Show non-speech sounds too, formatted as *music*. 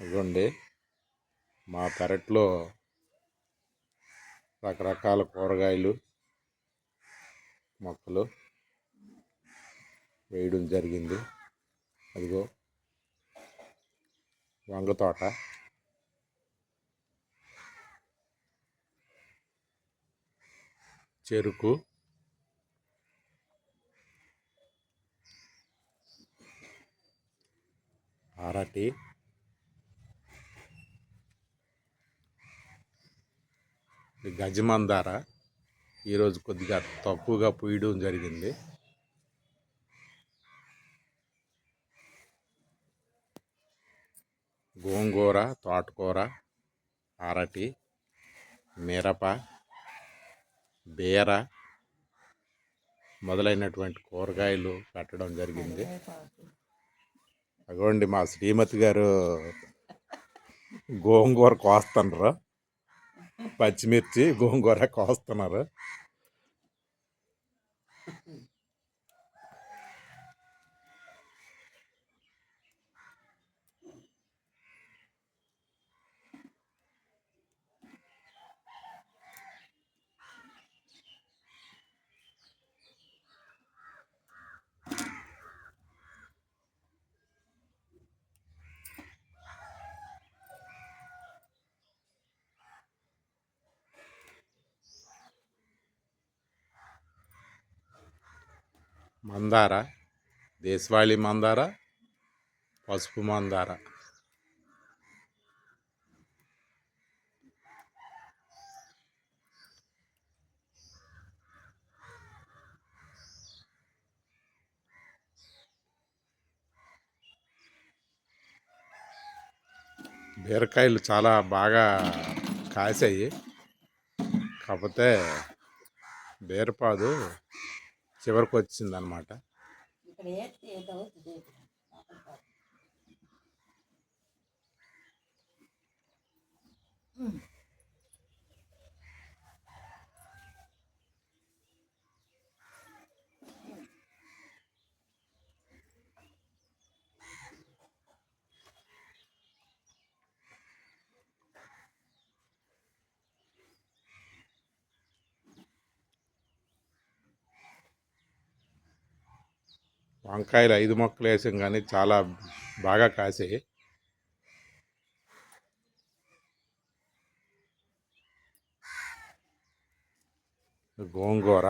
ఇదిగోండి మా పెరట్లో రకరకాల కూరగాయలు మొక్కలు వేయడం జరిగింది. అదిగో వంగ తోట. చెరుకు. అరటి గజమందార ఈరోజు కొద్దిగా తక్కువగా పూయడం జరిగింది. గోంగూర తోటకూర అరటి మిరప బీర మొదలైనటువంటి కూరగాయలు పెట్టడం జరిగింది. అగోండి మా శ్రీమతి గారు గోంగూర కోస్తున్నారు పచ్చిమిర్చి గోంగూర కోస్తున్నారు. *laughs* మందార దేశవాళీ మందార పసుపు మందార. బీరకాయలు చాలా బాగా కాసాయి. కాకపోతే బీరపాదు చివరికి వచ్చిందనమాట ఇక్కడ ఏస్తే వంకాయలు ఐదు మొక్కలు వేసాం కానీ చాలా బాగా కాసాయి గోంగూర.